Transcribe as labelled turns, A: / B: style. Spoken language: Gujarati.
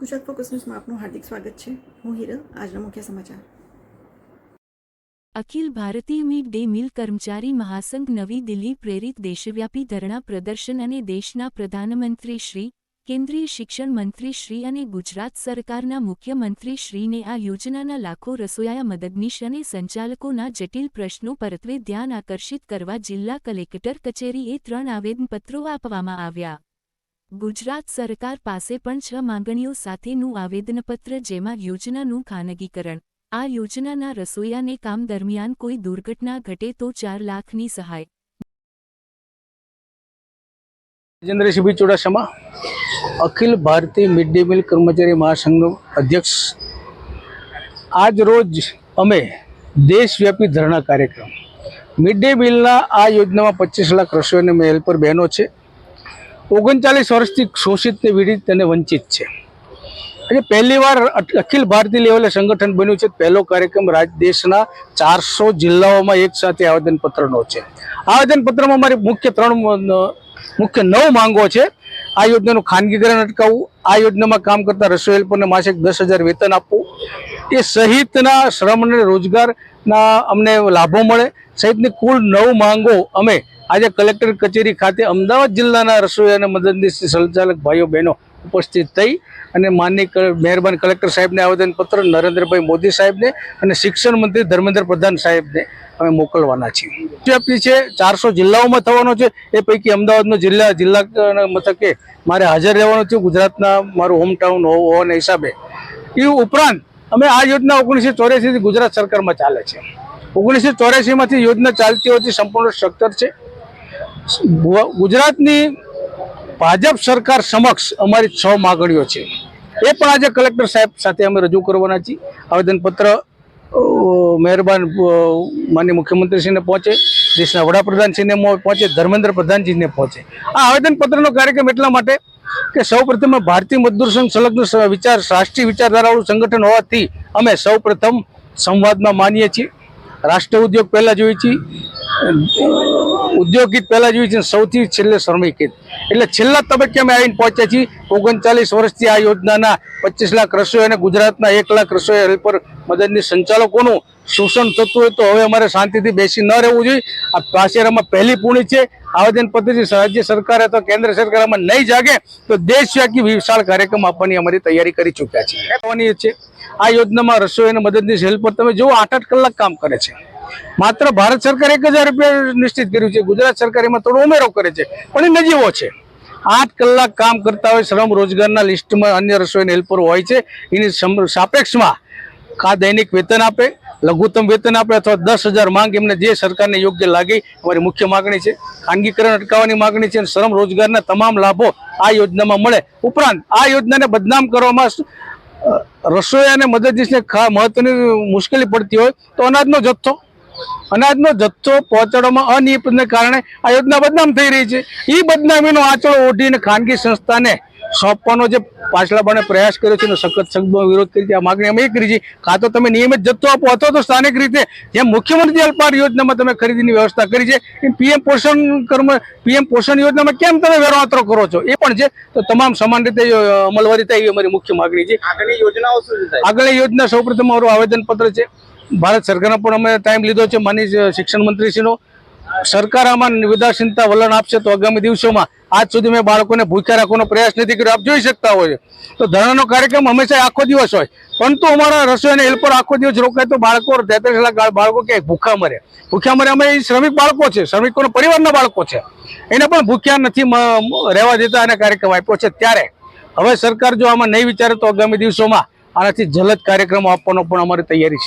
A: ગુજરાત ફોકસ ન્યૂઝમાં આપનું હાર્દિક સ્વાગત છે. હું હિરલ, આજના મુખ્ય સમાચાર.
B: Akhil Bharatiya mid day meal કર્મચારી મહાસંઘ નવી દિલ્હી પ્રેરિત દેશવ્યાપી ધરણા પ્રદર્શન અને દેશના પ્રધાનમંત્રી શ્રી, કેન્દ્રીય શિક્ષણ મંત્રી શ્રી અને ગુજરાત સરકારના મુખ્યમંત્રી શ્રીને આ યોજનાના લાખો રસોયા મદદનીશ અને સંચાલકોના જટિલ પ્રશ્નો પરત્વે ધ્યાન આકર્ષિત કરવા જિલ્લા કલેક્ટર કચેરીએ ત્રણ આવેદનપત્રો આપવામાં આવ્યા. ગુજરાત સરકાર પાસે પણ છ માંગણીઓ સાથેનું આવેદનપત્ર જેમાં યોજનાનું ખાનગીકરણ. આ યોજનાના રસોઈયાને કામ દરમિયાન કોઈ દુર્ઘટના ઘટે તો ચાર લાખની સહાય.
C: Rajendrasinh Chudasama, Akhil Bharatiya mid day meal કર્મચારી મહાસંઘનો અધ્યક્ષ. આજ રોજ અમે દેશવ્યાપી ધરણા કાર્યક્રમ. મિડ ડે મિલના આ યોજનામાં પચીસ લાખ રસોઈ અને હેલ્પર બહેનો છે. ઓગણચાલીસ વર્ષથી શોષિતને પીડિત અને વંચિત છે. આજે પહેલી વાર અખિલ ભારતીય લેવલે સંગઠન બન્યું છે. પહેલો કાર્યક્રમ રાજ, દેશના ચારસો જિલ્લાઓમાં એક સાથે આવેદનપત્રનો છે. આવેદનપત્રમાં મારી મુખ્ય ત્રણ મુખ્ય નવ માંગો છે. આ યોજનાનું ખાનગીકરણ અટકાવવું, આ યોજનામાં કામ કરતા રસોઈ હેલ્પરને માસિક દસ હજાર વેતન આપવું, એ સહિતના શ્રમ અને રોજગારના અમને લાભો મળે. સહિતની કુલ નવ માંગો અમે આજે કલેક્ટર કચેરી ખાતે અમદાવાદ જિલ્લાના રસોઈ અને મદદનીશ સંચાલક ભાઈઓ બહેનો ઉપસ્થિત થઈ અને માનની મહેરબાન કલેક્ટર સાહેબને આવેદનપત્ર, નરેન્દ્રભાઈ મોદી સાહેબને અને શિક્ષણ મંત્રી ધર્મેન્દ્ર પ્રધાન સાહેબને અમે મોકલવાના છીએ. વ્યાપી છે, ચારસો જિલ્લાઓમાં થવાનો છે. એ પૈકી અમદાવાદનો જિલ્લા જિલ્લા મથકે મારે હાજર રહેવાનું છે. ગુજરાતના મારું હોમટાઉન હોવાના હિસાબે. એ ઉપરાંત અમે આ યોજના ઓગણીસો ચોર્યાસીથી ગુજરાત સરકારમાં ચાલે છે. ઓગણીસો ચોર્યાસીમાંથી યોજના ચાલતી હોતી સંપૂર્ણ સ્ટ્રક્ચર છે. ગુજરાતની ભાજપ સરકાર સમક્ષ અમારી છ માગણીઓ છે. એ પણ આજે કલેક્ટર સાહેબ સાથે અમે રજૂ કરવાના છીએ. આવેદનપત્ર મહેરબાન અ, માનનીય મુખ્યમંત્રીશ્રીને પહોંચે દેશના વડાપ્રધાનશ્રીને પહોંચે ધર્મેન્દ્ર પ્રધાનજીને પહોંચે. આ આવેદનપત્રનો કાર્યક્રમ એટલા માટે કે સૌ પ્રથમ ભારતીય મજદૂર સંઘ સંલગ્ન વિચાર રાષ્ટ્રીય વિચારધારાવાળું સંગઠન હોવાથી અમે સૌ સંવાદમાં માનીએ છીએ. રાષ્ટ્ર ઉદ્યોગ પહેલાં જોઈએ છીએ. ઉદ્યોગ ગીત પહેલાં જોયું છે સૌથી છેલ્લે શ્રમિક ગીત. એટલે છેલ્લા તબક્કે અમે આવીને પહોંચ્યા છીએ. ઓગણચાલીસ વર્ષથી આ યોજનાના પચીસ લાખ રસોઈ અને ગુજરાતના એક લાખ રસોઈ હેલ્પર મદદની સંચાલકોનું શોષણ થતું હોય તો હવે અમારે શાંતિથી બેસી ન રહેવું જોઈએ. આ પાસેરામાં પહેલી પૂર્ણી છે. આવેદનપત્રથી રાજ્ય સરકાર અથવા કેન્દ્ર સરકાર આમાં નહીં જાગે તો દેશવ્યાપી વિશાળ કાર્યક્રમ આપવાની અમારી તૈયારી કરી ચૂક્યા છે આ યોજનામાં રસોઈ અને મદદની હેલ્પર તમે જુઓ, આઠ આઠ કલાક કામ કરે છે. માત્ર ભારત સરકાર એક હજાર રૂપિયા નિશ્ચિત કર્યું છે. ગુજરાત સરકાર એમાં થોડો ઉમેરો કરે છે. પણ એ નજીવો છે. આઠ કલાક કામ કરતા હોય શ્રમ રોજગારના લિસ્ટમાં અન્ય રસોઈના હેલ્પરો હોય છે. એની સાપેક્ષમાં કા દૈનિક વેતન આપે, લઘુત્તમ વેતન આપે અથવા દસ હજાર માંગ એમને જે સરકારને યોગ્ય લાગી અમારી મુખ્ય માગણી છે. ખાનગીકરણ અટકાવવાની માગણી છે અને શ્રમ રોજગારના તમામ લાભો આ યોજનામાં મળે. ઉપરાંત આ યોજનાને બદનામ કરવામાં રસોઈ અને મદદનીશને મહત્વની મુશ્કેલી પડતી હોય તો અનાજનો જથ્થો અનાજનો જથ્થો પહોંચાડવામાં અનિયમિતને કારણે આ યોજના બદનામ થઈ રહી છે. એ બદનામીનો આંચળો ઓઢીને ખાનગી સંસ્થાને સોંપવાનો જે પાછલા બને પ્રયાસ કર્યો છે એનો સખત શબ્દો વિરોધ કરી છે. આ માગણી અમે એ કરી છે. કાં તો તમે નિયમિત જથ્થો આપો અથવા તો સ્થાનિક રીતે જેમ મુખ્યમંત્રી અલ્પાર યોજનામાં તમે ખરીદીની વ્યવસ્થા કરી છે એ પીએમ પોષણ કર્મ પીએમ પોષણ યોજનામાં કેમ તમે વેરો કરો છો? એ પણ છે. તો તમામ સમાન રીતે અમલવારી થાય એવી અમારી મુખ્ય માગણી છે.
D: આગળની યોજનાઓ શું
C: આગળની યોજના સૌપ્રથમ મારું આવેદનપત્ર છે. ભારત સરકારનો પણ અમે ટાઈમ લીધો છે. માની શિક્ષણ મંત્રીશ્રીનો. સરકાર આમાં નિવેદનશીલતા વલણ આપશે તો આગામી દિવસોમાં આજ સુધી મેં બાળકોને ભૂખ્યા રાખવાનો પ્રયાસ નથી કર્યો. આપ જોઈ શકતા હોય તો ધરણાનો કાર્યક્રમ હંમેશા આખો દિવસ હોય. પરંતુ અમારા રસોઈને હેલ્પર આખો દિવસ રોકાય તો બાળકો તેત્રીસ લાખ બાળકો કે ભૂખા મરે. ભૂખ્યા મરે અમે એ શ્રમિક બાળકો છે. શ્રમિકોના પરિવારના બાળકો છે. એને પણ ભૂખ્યા નથી રહેવા દેતા અને કાર્યક્રમ આપ્યો છે. ત્યારે હવે સરકાર જો આમાં નહીં વિચારે તો આગામી દિવસોમાં આનાથી જલદ કાર્યક્રમો આપવાનો પણ અમારી તૈયારી છે.